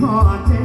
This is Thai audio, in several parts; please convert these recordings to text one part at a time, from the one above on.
ทอดใจ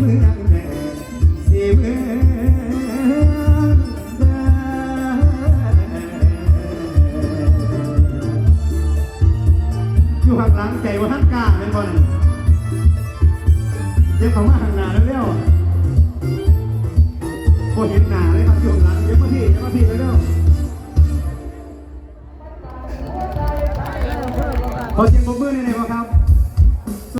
เมืองแดงสีเมืองแดงอยู่หักหลังใจว่าท่านกล้าเป็นคนเดี๋ยวเขามาหันหน้าเร็วๆพอเห็นหน้าเลยครับอยู่หลังเดี๋ยวมาพี่เดี๋ยวมาพี่เร็วๆ